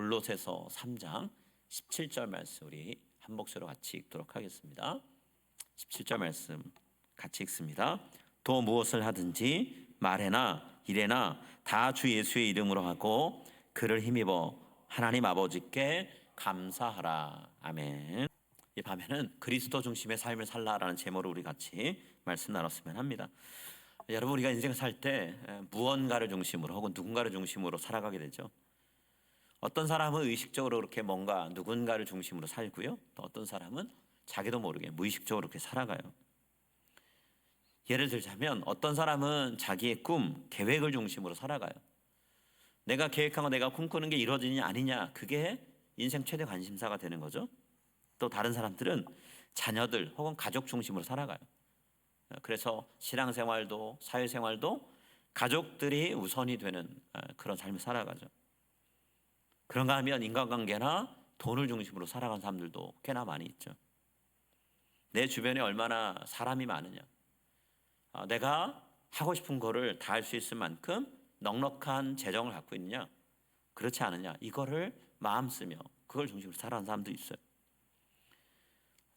골로새서 3장 17절 말씀 우리 한 목소리로 같이 읽도록 하겠습니다. 17절 말씀 같이 읽습니다. 또 무엇을 하든지 말해나 이래나 다 주 예수의 이름으로 하고 그를 힘입어 하나님 아버지께 감사하라. 아멘. 이 밤에는 그리스도 중심의 삶을 살라라는 제목으로 우리 같이 말씀 나눴으면 합니다. 여러분 우리가 인생 살때 무언가를 중심으로 혹은 누군가를 중심으로 살아가게 되죠. 어떤 사람은 의식적으로 그렇게 뭔가 누군가를 중심으로 살고요. 또 어떤 사람은 자기도 모르게 무의식적으로 그렇게 살아가요. 예를 들자면 어떤 사람은 자기의 꿈, 계획을 중심으로 살아가요. 내가 계획한 거 내가 꿈꾸는 게 이루어지냐 아니냐 그게 인생 최대 관심사가 되는 거죠. 또 다른 사람들은 자녀들 혹은 가족 중심으로 살아가요. 그래서 신앙생활도 사회생활도 가족들이 우선이 되는 아, 그런 삶을 살아가죠. 그런가 하면 인간관계나 돈을 중심으로 살아가는 사람들도 꽤나 많이 있죠. 내 주변에 얼마나 사람이 많으냐. 아, 내가 하고 싶은 거를 다 할 수 있을 만큼 넉넉한 재정을 갖고 있느냐? 그렇지 않느냐? 이거를 마음 쓰며 그걸 중심으로 살아가는 사람도 있어요.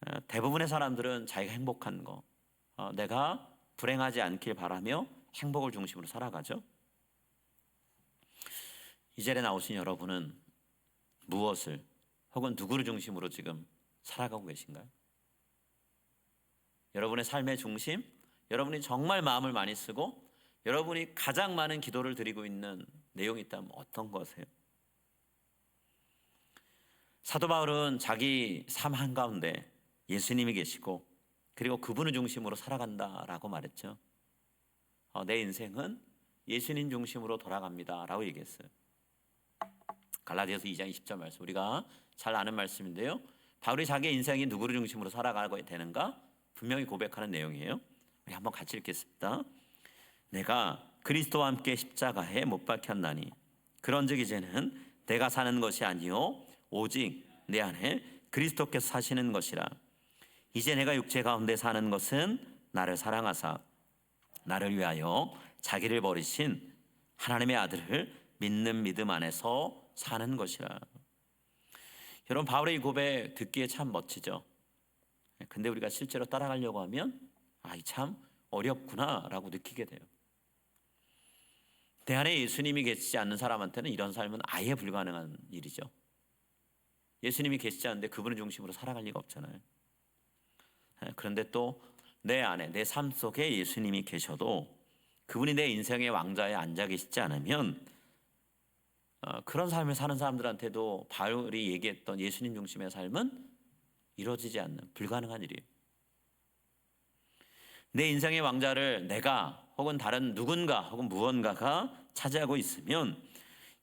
어, 대부분의 사람들은 자기가 행복한 거, 어, 내가 불행하지 않길 바라며 행복을 중심으로 살아가죠. 이 자리에 나오신 여러분은 무엇을 혹은 누구를 중심으로 지금 살아가고 계신가요? 여러분의 삶의 중심, 여러분이 정말 마음을 많이 쓰고 여러분이 가장 많은 기도를 드리고 있는 내용이 있다면 어떤 것이에요? 사도 바울은 자기 삶 한가운데 예수님이 계시고 그리고 그분을 중심으로 살아간다라고 말했죠. 어, 내 인생은 예수님 중심으로 돌아갑니다라고 얘기했어요. 갈라디아서 2장 20절 말씀 우리가 잘 아는 말씀인데요. 바울이 자기 인생이 누구를 중심으로 살아가고 되는가 분명히 고백하는 내용이에요. 우리 한번 같이 읽겠습니다. 내가 그리스도와 함께 십자가에 못 박혔나니 그런즉 이제는 내가 사는 것이 아니요 오직 내 안에 그리스도께서 사시는 것이라 이제 내가 육체 가운데 사는 것은 나를 사랑하사 나를 위하여 자기를 버리신 하나님의 아들을 믿는 믿음 안에서 사는 것이라. 여러분 바울의 이 고백 듣기에 참 멋지죠. 근데 우리가 실제로 따라가려고 하면 아이 참 어렵구나라고 느끼게 돼요. 내 안에 예수님이 계시지 않는 사람한테는 이런 삶은 아예 불가능한 일이죠. 예수님이 계시지 않는데 그분을 중심으로 살아갈 리가 없잖아요. 그런데 또 내 안에 내 삶 속에 예수님이 계셔도 그분이 내 인생의 왕자에 앉아 계시지 않으면 어, 그런 삶을 사는 사람들한테도 바울이 얘기했던 예수님 중심의 삶은 이루어지지 않는 불가능한 일이에요. 내 인생의 왕자를 내가 혹은 다른 누군가 혹은 무언가가 차지하고 있으면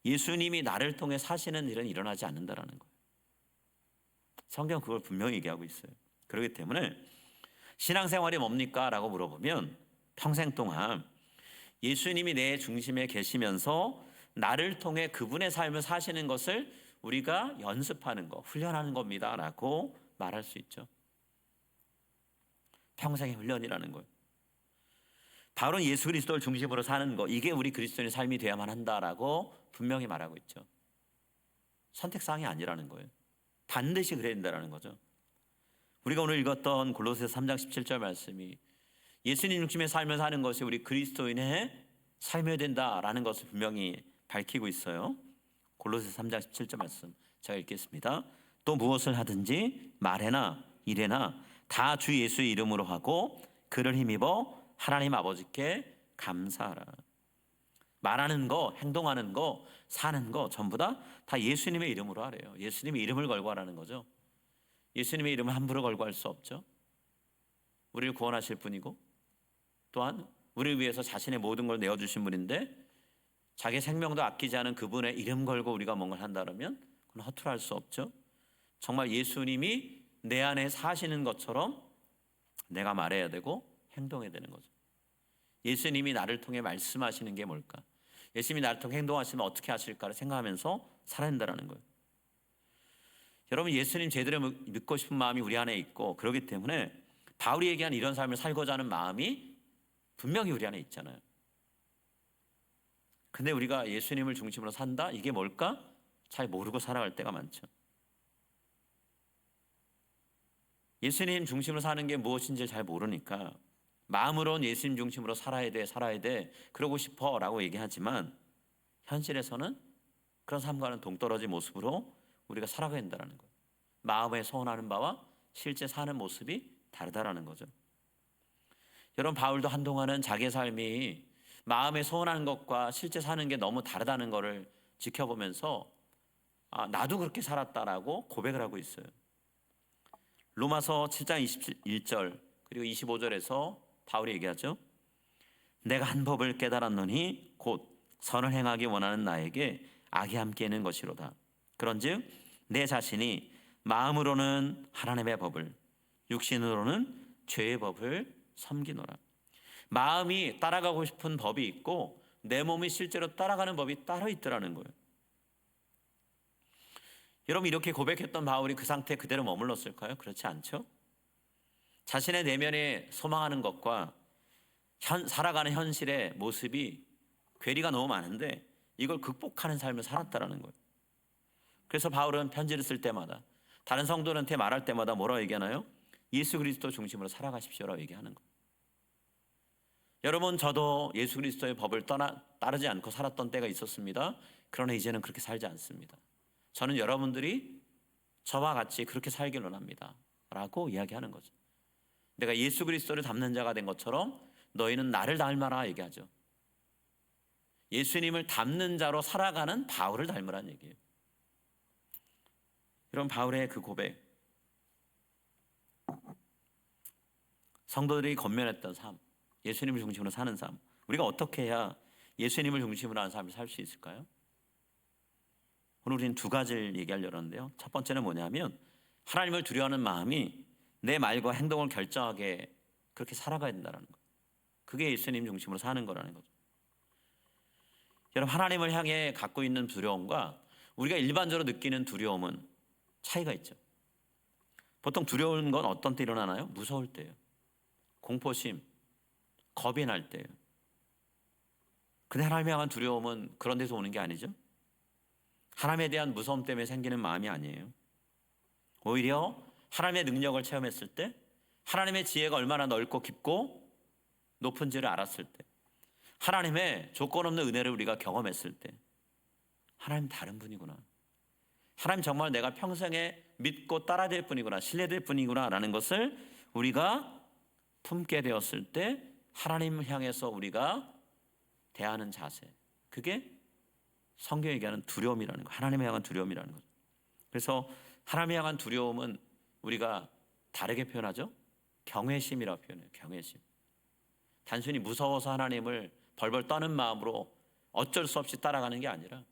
예수님이 나를 통해 사시는 일은 일어나지 않는다라는 거예요. 성경 그걸 분명히 얘기하고 있어요. 그렇기 때문에 신앙생활이 뭡니까? 라고 물어보면 평생 동안 예수님이 내 중심에 계시면서 나를 통해 그분의 삶을 사시는 것을 우리가 연습하는 거, 훈련하는 겁니다. 라고 말할 수 있죠. 평생의 훈련이라는 거예요. 바로 예수 그리스도를 중심으로 사는 거, 이게 우리 그리스도인의 삶이 되어야만 한다라고 분명히 말하고 있죠. 선택사항이 아니라는 거예요. 반드시 그래야 된다는 거죠. 우리가 오늘 읽었던 골로새서 3장 17절 말씀이 예수님 중심의 삶을 사는 것이 우리 그리스도인의 삶이어야 된다라는 것을 분명히 밝히고 있어요. 골로새서 3장 17절 말씀 제가 읽겠습니다. 또 무엇을 하든지 말해나 이래나 다 주 예수의 이름으로 하고 그를 힘입어 하나님 아버지께 감사하라. 말하는 거, 행동하는 거, 사는 거 전부 다 다 예수님의 이름으로 하래요. 예수님의 이름을 걸고 하라는 거죠. 예수님의 이름을 함부로 걸고 할 수 없죠. 우리를 구원하실 분이고 또한 우리를 위해서 자신의 모든 걸 내어 주신 분인데 자기 생명도 아끼지 않은 그분의 이름 걸고 우리가 뭔가를 한다면 그건 허투루 할수 없죠. 정말 예수님이 내 안에 사시는 것처럼 내가 말해야 되고 행동해야 되는 거죠. 예수님이 나를 통해 말씀하시는 게 뭘까? 예수님이 나를 통해 행동하시면 어떻게 하실까를 생각하면서 살아야 된다는 거예요. 여러분 예수님 제대로 믿고 싶은 마음이 우리 안에 있고 그렇기 때문에 바울이 얘기한 이런 삶을 살고자 하는 마음이 분명히 우리 안에 있잖아요. 근데 우리가 예수님을 중심으로 산다? 이게 뭘까? 잘 모르고 살아갈 때가 많죠. 예수님 중심으로 사는 게 무엇인지 잘 모르니까 마음으로는 예수님 중심으로 살아야 돼, 살아야 돼, 그러고 싶어 라고 얘기하지만 현실에서는 그런 삶과는 동떨어진 모습으로 우리가 살아가야 된다는 거예요. 마음에 소원하는 바와 실제 사는 모습이 다르다라는 거죠. 여러분 바울도 한동안은 자기의 삶이 마음에 소원하는 것과 실제 사는 게 너무 다르다는 것을 지켜보면서 아, 나도 그렇게 살았다라고 고백을 하고 있어요. 로마서 7장 21절 그리고 25절에서 바울이 얘기하죠. 내가 한 법을 깨달았노니 곧 선을 행하기 원하는 나에게 악이 함께 있는 것이로다. 그런즉 내 자신이 마음으로는 하나님의 법을 육신으로는 죄의 법을 섬기노라. 마음이 따라가고 싶은 법이 있고 내 몸이 실제로 따라가는 법이 따로 있더라는 거예요. 여러분 이렇게 고백했던 바울이 그 상태 그대로 머물렀을까요? 그렇지 않죠? 자신의 내면에 소망하는 것과 현, 살아가는 현실의 모습이 괴리가 너무 많은데 이걸 극복하는 삶을 살았다라는 거예요. 그래서 바울은 편지를 쓸 때마다 다른 성도한테 말할 때마다 뭐라고 얘기하나요? 예수 그리스도 중심으로 살아가십시오라고 얘기하는 거예요. 여러분 저도 예수 그리스도의 법을 떠나 따르지 않고 살았던 때가 있었습니다. 그러나 이제는 그렇게 살지 않습니다. 저는 여러분들이 저와 같이 그렇게 살기를 원합니다. 라고 이야기하는 거죠. 내가 예수 그리스도를 닮는 자가 된 것처럼 너희는 나를 닮아라 얘기하죠. 예수님을 닮는 자로 살아가는 바울을 닮으라는 얘기예요. 이런 바울의 그 고백. 성도들이 건면했던 삶, 예수님을 중심으로 사는 삶. 우리가 어떻게 해야 예수님을 중심으로 하는 삶을 살 수 있을까요? 오늘 우리는 두 가지를 얘기하려고 하는데요. 첫 번째는 뭐냐면 하나님을 두려워하는 마음이 내 말과 행동을 결정하게 그렇게 살아가야 된다는 거. 그게 예수님 중심으로 사는 거라는 거죠. 여러분 하나님을 향해 갖고 있는 두려움과 우리가 일반적으로 느끼는 두려움은 차이가 있죠. 보통 두려운 건 어떤 때 일어나나요? 무서울 때예요. 공포심, 겁이 날 때예요. 근데 하나님에 향한 두려움은 그런 데서 오는 게 아니죠. 하나님에 대한 무서움 때문에 생기는 마음이 아니에요. 오히려 하나님의 능력을 체험했을 때, 하나님의 지혜가 얼마나 넓고 깊고 높은지를 알았을 때, 하나님의 조건 없는 은혜를 우리가 경험했을 때, 하나님 다른 분이구나. 하나님 정말 내가 평생에 믿고 따라될 분이구나, 신뢰될 분이구나라는 것을 우리가 품게 되었을 때, 하나님을 향해서 우리가 대하는 자세, 그게 성경이 얘기하는 두려움이라는 거, 하나님을 향한 두려움이라는 거죠. 그래서 하나님을 향한 두려움은 우리가 다르게 표현하죠. 경외심이라고 표현해요. 경외심. 단순히 무서워서 하나님을 벌벌 떠는 마음으로 어쩔 수 없이 따라가는 게 아니라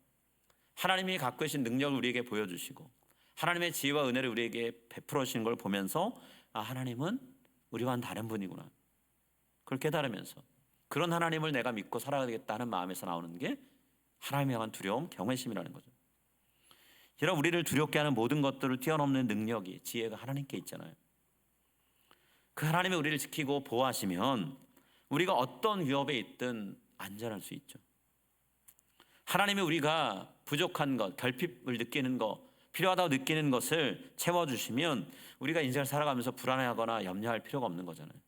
하나님이 갖고 계신 능력을 우리에게 보여주시고 하나님의 지혜와 은혜를 우리에게 베풀어 주신 걸 보면서 아 하나님은 우리와는 다른 분이구나. 그걸 깨달으면서 그런 하나님을 내가 믿고 살아가겠다는 마음에서 나오는 게 하나님에 향한 두려움, 경외심이라는 거죠. 여러분 우리를 두렵게 하는 모든 것들을 뛰어넘는 능력이 지혜가 하나님께 있잖아요. 그 하나님이 우리를 지키고 보호하시면 우리가 어떤 위협에 있든 안전할 수 있죠. 하나님이 우리가 부족한 것, 결핍을 느끼는 것, 필요하다고 느끼는 것을 채워주시면 우리가 인생을 살아가면서 불안해하거나 염려할 필요가 없는 거잖아요.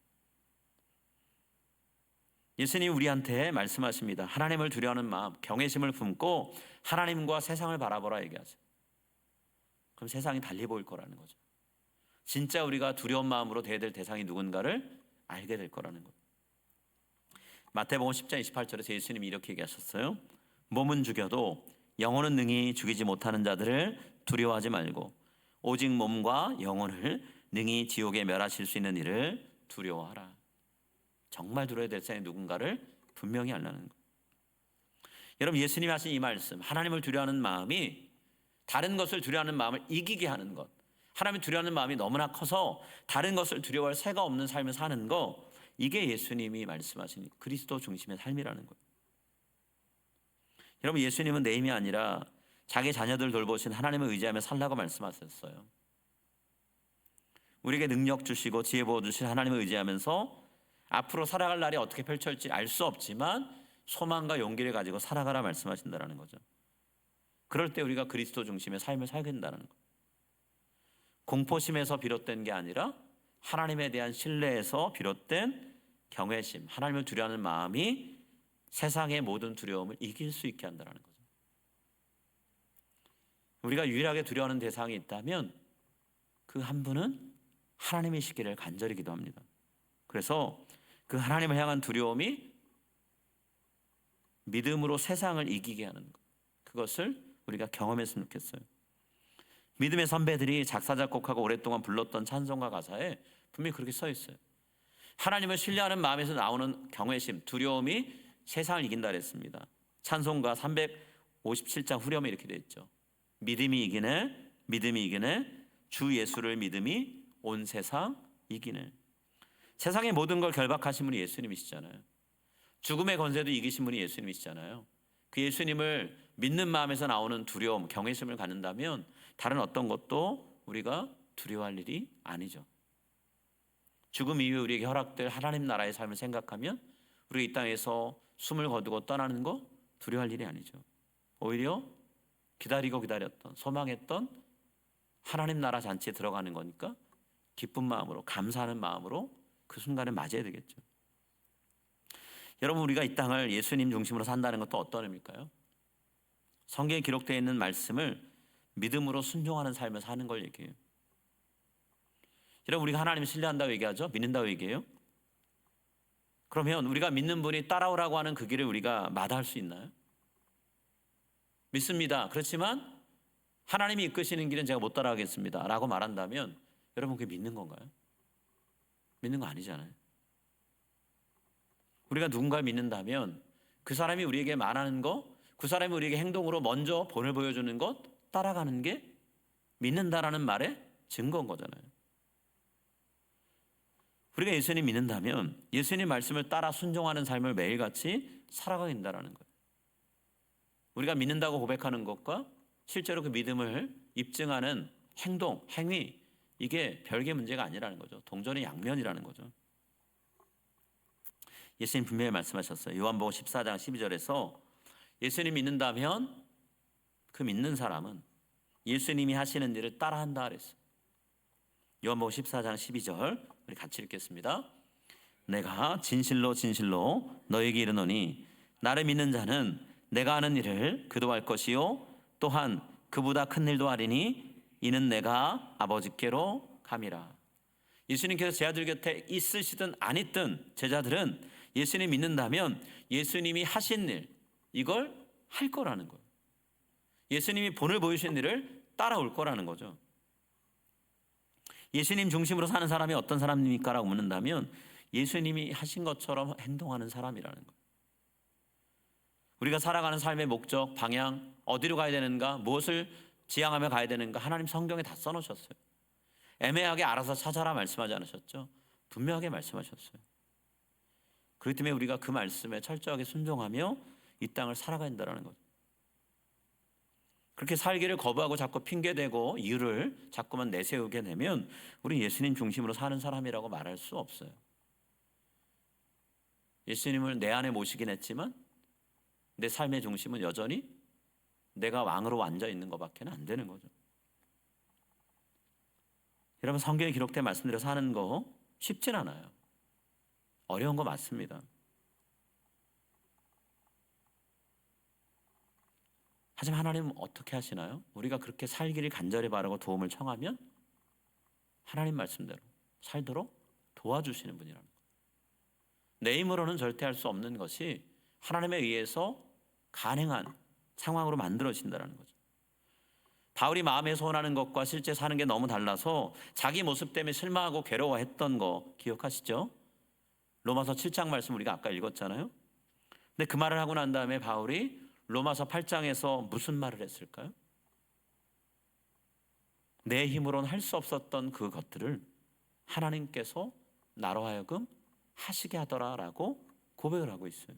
예수님 우리한테 말씀하십니다. 하나님을 두려워하는 마음, 경외심을 품고 하나님과 세상을 바라보라 얘기하세요. 그럼 세상이 달리 보일 거라는 거죠. 진짜 우리가 두려운 마음으로 대해야 될 대상이 누군가를 알게 될 거라는 것. 마태복음 10장 28절에서 예수님이 이렇게 얘기하셨어요. 몸은 죽여도 영혼은 능히 죽이지 못하는 자들을 두려워하지 말고 오직 몸과 영혼을 능히 지옥에 멸하실 수 있는 일을 두려워하라. 정말 두려워야 될 사람이 누군가를 분명히 알라는 것. 여러분 예수님이 하신 이 말씀 하나님을 두려워하는 마음이 다른 것을 두려워하는 마음을 이기게 하는 것 하나님을 두려워하는 마음이 너무나 커서 다른 것을 두려워할 새가 없는 삶을 사는 거 이게 예수님이 말씀하신 그리스도 중심의 삶이라는 거예요. 여러분 예수님은 내 힘이 아니라 자기 자녀들 돌보신 하나님을 의지하며 살라고 말씀하셨어요. 우리에게 능력 주시고 지혜 부어 주신 하나님을 의지하면서 앞으로 살아갈 날이 어떻게 펼쳐질지 알 수 없지만 소망과 용기를 가지고 살아가라 말씀하신다라는 거죠. 그럴 때 우리가 그리스도 중심의 삶을 살게 된다는 거. 공포심에서 비롯된 게 아니라 하나님에 대한 신뢰에서 비롯된 경외심, 하나님을 두려워하는 마음이 세상의 모든 두려움을 이길 수 있게 한다는 거죠. 우리가 유일하게 두려워하는 대상이 있다면 그 한 분은 하나님이시기를 간절히 기도합니다. 그래서 그 하나님을 향한 두려움이 믿음으로 세상을 이기게 하는 것. 그것을 우리가 경험했으면 좋겠어요. 믿음의 선배들이 작사 작곡하고 오랫동안 불렀던 찬송가 가사에 분명히 그렇게 써 있어요. 하나님을 신뢰하는 마음에서 나오는 경외심, 두려움이 세상을 이긴다 그랬습니다. 찬송가 357장 후렴에 이렇게 돼 있죠. 믿음이 이기네, 믿음이 이기네, 주 예수를 믿음이 온 세상 이기네. 세상의 모든 걸 결박하신 분이 예수님이시잖아요. 죽음의 권세도 이기신 분이 예수님이시잖아요. 그 예수님을 믿는 마음에서 나오는 두려움, 경외심을 갖는다면 다른 어떤 것도 우리가 두려워할 일이 아니죠. 죽음 이후에 우리에게 허락될 하나님 나라의 삶을 생각하면 우리가 이 땅에서 숨을 거두고 떠나는 거 두려워할 일이 아니죠. 오히려 기다리고 기다렸던 소망했던 하나님 나라 잔치에 들어가는 거니까 기쁜 마음으로 감사하는 마음으로 그 순간을 맞이해야 되겠죠. 여러분 우리가 이 땅을 예수님 중심으로 산다는 것도 어떤 의미일까요? 성경에 기록되어 있는 말씀을 믿음으로 순종하는 삶을 사는 걸 얘기해요. 여러분 우리가 하나님을 신뢰한다고 얘기하죠? 믿는다고 얘기해요? 그러면 우리가 믿는 분이 따라오라고 하는 그 길을 우리가 마다할 수 있나요? 믿습니다. 그렇지만 하나님이 이끄시는 길은 제가 못 따라가겠습니다. 라고 말한다면 여러분 그게 믿는 건가요? 믿는 거 아니잖아요. 우리가 누군가를 믿는다면 그 사람이 우리에게 말하는 거, 그 사람이 우리에게 행동으로 먼저 본을 보여주는 것 따라가는 게 믿는다라는 말의 증거인 거잖아요. 우리가 예수님 믿는다면 예수님 말씀을 따라 순종하는 삶을 매일같이 살아가야 된다는 거예요. 우리가 믿는다고 고백하는 것과 실제로 그 믿음을 입증하는 행동, 행위 이게 별개 문제가 아니라는 거죠. 동전의 양면이라는 거죠. 예수님 분명히 말씀하셨어요. 요한복음 14장 12절에서 예수님 믿는다면 그 믿는 사람은 예수님이 하시는 일을 따라한다 그랬어요. 요한복음 14장 12절 우리 같이 읽겠습니다. 내가 진실로 진실로 너에게 이르노니 나를 믿는 자는 내가 하는 일을 그도 할 것이요 또한 그보다 큰 일도 하리니 이는 내가 아버지께로 감이라. 예수님께서 제자들 곁에 있으시든 안 있든 제자들은 예수님 믿는다면 예수님이 하신 일 이걸 할 거라는 거예요. 예수님이 본을 보이신 일을 따라올 거라는 거죠. 예수님 중심으로 사는 사람이 어떤 사람입니까라고 묻는다면 예수님이 하신 것처럼 행동하는 사람이라는 거예요. 우리가 살아가는 삶의 목적, 방향, 어디로 가야 되는가, 무엇을 지향하며 가야 되는가 하나님 성경에 다 써놓으셨어요. 애매하게 알아서 찾아라 말씀하지 않으셨죠? 분명하게 말씀하셨어요. 그렇기 때문에 우리가 그 말씀에 철저하게 순종하며 이 땅을 살아가야 된다는 거죠. 그렇게 살기를 거부하고 자꾸 핑계대고 이유를 자꾸만 내세우게 되면 우리 예수님 중심으로 사는 사람이라고 말할 수 없어요. 예수님을 내 안에 모시긴 했지만 내 삶의 중심은 여전히 내가 왕으로 앉아 있는 것밖에 안 되는 거죠. 여러분 성경에 기록된 말씀대로 사는 거 쉽진 않아요. 어려운 거 맞습니다. 하지만 하나님은 어떻게 하시나요? 우리가 그렇게 살기를 간절히 바라고 도움을 청하면 하나님 말씀대로 살도록 도와주시는 분이라는 거예요. 내 힘으로는 절대 할 수 없는 것이 하나님에 의해서 가능한 상황으로 만들어진다는 거죠. 바울이 마음에 소원하는 것과 실제 사는 게 너무 달라서 자기 모습 때문에 실망하고 괴로워했던 거 기억하시죠? 로마서 7장 말씀 우리가 아까 읽었잖아요. 근데 그 말을 하고 난 다음에 바울이 로마서 8장에서 무슨 말을 했을까요? 내 힘으로는 할 수 없었던 그 것들을 하나님께서 나로 하여금 하시게 하더라라고 고백을 하고 있어요.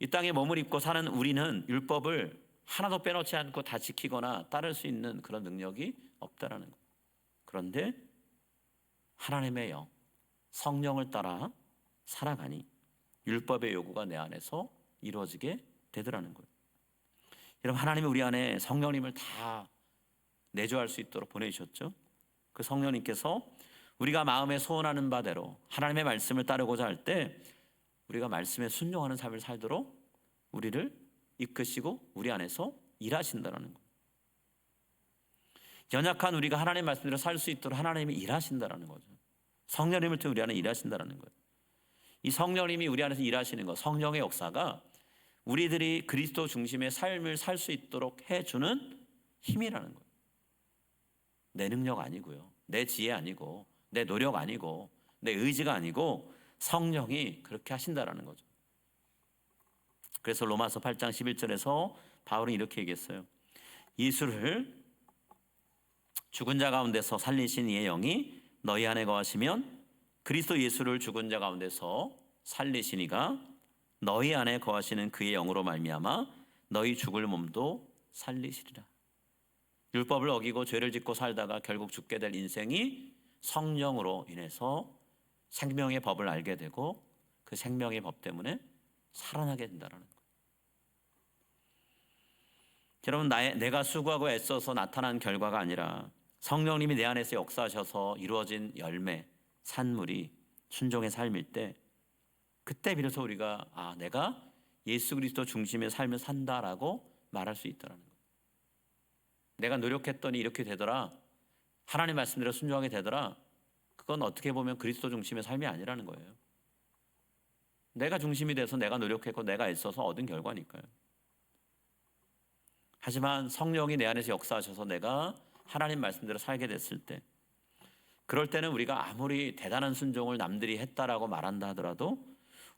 이 땅에 몸을 입고 사는 우리는 율법을 하나도 빼놓지 않고 다 지키거나 따를 수 있는 그런 능력이 없다라는 것. 그런데 하나님의 영, 성령을 따라 살아가니 율법의 요구가 내 안에서 이루어지게 되더라는 거예요. 여러분 하나님이 우리 안에 성령님을 다 내주할 수 있도록 보내주셨죠. 그 성령님께서 우리가 마음에 소원하는 바대로 하나님의 말씀을 따르고자 할 때 우리가 말씀에 순종하는 삶을 살도록 우리를 이끄시고 우리 안에서 일하신다라는 거. 연약한 우리가 하나님 말씀대로 살 수 있도록 하나님이 일하신다라는 거죠. 성령님을 통해 우리 안에 일하신다라는 거예요. 이 성령님이 우리 안에서 일하시는 것, 성령의 역사가 우리들이 그리스도 중심의 삶을 살 수 있도록 해주는 힘이라는 거예요. 내 능력 아니고요. 내 지혜 아니고, 내 노력 아니고, 내 의지가 아니고, 성령이 그렇게 하신다라는 거죠. 그래서 로마서 8장 11절에서 바울은 이렇게 얘기했어요. 예수를 죽은 자 가운데서 살리신 이의 영이 너희 안에 거하시면 그리스도 예수를 죽은 자 가운데서 살리시니가 너희 안에 거하시는 그의 영으로 말미암아 너희 죽을 몸도 살리시리라. 율법을 어기고 죄를 짓고 살다가 결국 죽게 될 인생이 성령으로 인해서 생명의 법을 알게 되고 그 생명의 법 때문에 살아나게 된다는 거예요. 여러분 나의, 내가 수고하고 애써서 나타난 결과가 아니라 성령님이 내 안에서 역사하셔서 이루어진 열매, 산물이 순종의 삶일 때 그때 비로소 우리가 아 내가 예수 그리스도 중심의 삶을 산다라고 말할 수 있다라는 거예요. 내가 노력했더니 이렇게 되더라. 하나님 말씀대로 순종하게 되더라. 그건 어떻게 보면 그리스도 중심의 삶이 아니라는 거예요. 내가 중심이 돼서 내가 노력했고 내가 애써서 얻은 결과니까요. 하지만 성령이 내 안에서 역사하셔서 내가 하나님 말씀대로 살게 됐을 때 그럴 때는 우리가 아무리 대단한 순종을 남들이 했다라고 말한다 하더라도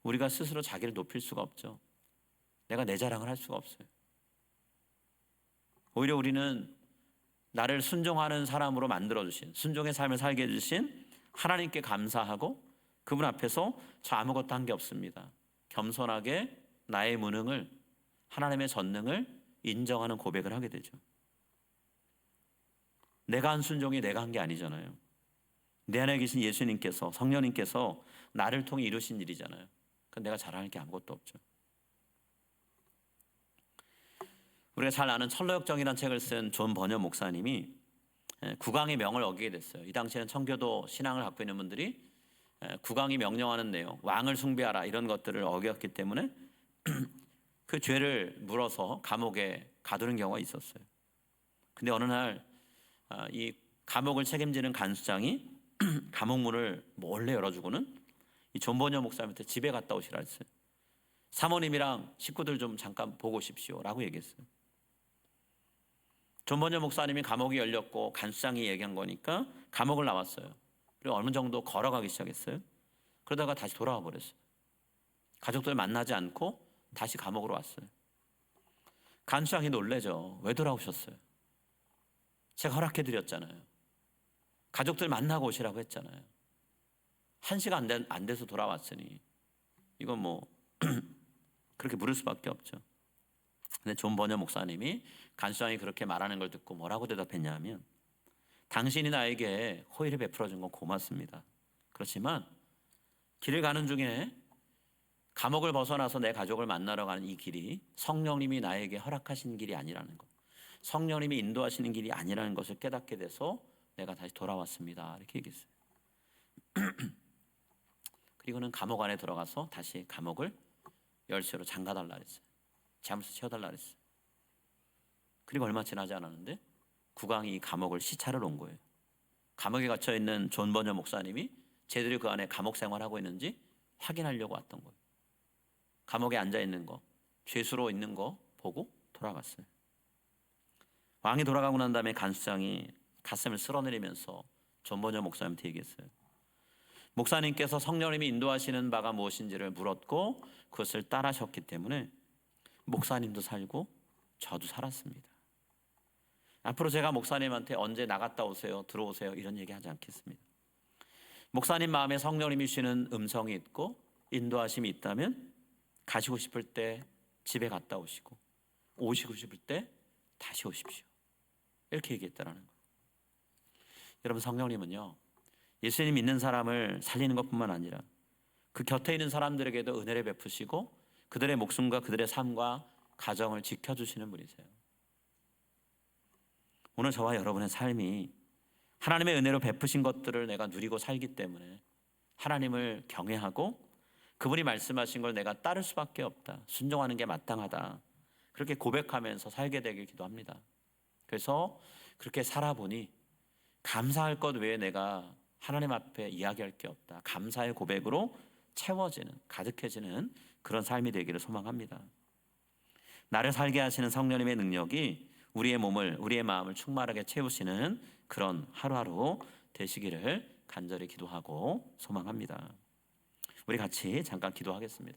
우리가 스스로 자기를 높일 수가 없죠. 내가 내 자랑을 할 수가 없어요. 오히려 우리는 나를 순종하는 사람으로 만들어 주신 순종의 삶을 살게 해 주신 하나님께 감사하고 그분 앞에서 저 아무것도 한 게 없습니다. 겸손하게 나의 무능을 하나님의 전능을 인정하는 고백을 하게 되죠. 내가 한 순종이 내가 한 게 아니잖아요. 내 안에 계신 예수님께서 성령님께서 나를 통해 이루신 일이잖아요. 그 내가 자랑할 게 아무것도 없죠. 우리가 잘 아는 철로역정이라는 책을 쓴존 번역 목사님이 국왕의 명을 어기게 됐어요. 이 당시에는 청교도 신앙을 갖고 있는 분들이 국왕이 명령하는 내용, 왕을 숭배하라 이런 것들을 어겼기 때문에 그 죄를 물어서 감옥에 가두는 경우가 있었어요. 근데 어느 날이 아, 감옥을 책임지는 간수장이 감옥 문을 몰래 열어주고는 이 존버녀 목사님한테 집에 갔다 오시라 했어요. 사모님이랑 식구들 좀 잠깐 보고 오십시오라고 얘기했어요. 존버녀 목사님이 감옥이 열렸고 간수장이 얘기한 거니까 감옥을 나왔어요. 그리고 어느 정도 걸어가기 시작했어요. 그러다가 다시 돌아와 버렸어요. 가족들 만나지 않고 다시 감옥으로 왔어요. 간수장이 놀래죠. 왜 돌아오셨어요? 제가 허락해 드렸잖아요. 가족들 만나고 오시라고 했잖아요. 한 시간 안, 안 돼서 돌아왔으니 이건 뭐 그렇게 물을 수밖에 없죠. 근데 존 버녀 목사님이 간수장이 그렇게 말하는 걸 듣고 뭐라고 대답했냐면 당신이 나에게 호의를 베풀어 준 건 고맙습니다. 그렇지만 길을 가는 중에 감옥을 벗어나서 내 가족을 만나러 가는 이 길이 성령님이 나에게 허락하신 길이 아니라는 것. 성령님이 인도하시는 길이 아니라는 것을 깨닫게 돼서 내가 다시 돌아왔습니다. 이렇게 얘기했어요. 그리고는 감옥 안에 들어가서 다시 감옥을 열쇠로 잠가달라 그랬어요. 잠수 채워달라 그랬어요. 그리고 얼마 지나지 않았는데 국왕이 이 감옥을 시찰을 온 거예요. 감옥에 갇혀 있는 존 버녀 목사님이 제대로 그 안에 감옥 생활하고 있는지 확인하려고 왔던 거예요. 감옥에 앉아 있는 거, 죄수로 있는 거 보고 돌아갔어요. 왕이 돌아가고 난 다음에 간수장이 가슴을 쓸어내리면서 존 버녀 목사님한테 얘기했어요. 목사님께서 성령님이 인도하시는 바가 무엇인지를 물었고 그것을 따라셨기 때문에 목사님도 살고 저도 살았습니다. 앞으로 제가 목사님한테 언제 나갔다 오세요, 들어오세요 이런 얘기 하지 않겠습니다. 목사님 마음에 성령님이 주시는 음성이 있고 인도하심이 있다면 가시고 싶을 때 집에 갔다 오시고 오시고 싶을 때 다시 오십시오. 이렇게 얘기했다라는 거예요. 여러분 성령님은요 예수님 믿는 사람을 살리는 것뿐만 아니라 그 곁에 있는 사람들에게도 은혜를 베푸시고 그들의 목숨과 그들의 삶과 가정을 지켜주시는 분이세요. 오늘 저와 여러분의 삶이 하나님의 은혜로 베푸신 것들을 내가 누리고 살기 때문에 하나님을 경외하고 그분이 말씀하신 걸 내가 따를 수밖에 없다. 순종하는 게 마땅하다. 그렇게 고백하면서 살게 되길 기도합니다. 그래서 그렇게 살아보니 감사할 것 외에 내가 하나님 앞에 이야기할 게 없다. 감사의 고백으로 채워지는, 가득해지는 그런 삶이 되기를 소망합니다. 나를 살게 하시는 성령님의 능력이 우리의 몸을, 우리의 마음을 충만하게 채우시는 그런 하루하루 되시기를 간절히 기도하고 소망합니다. 우리 같이 잠깐 기도하겠습니다.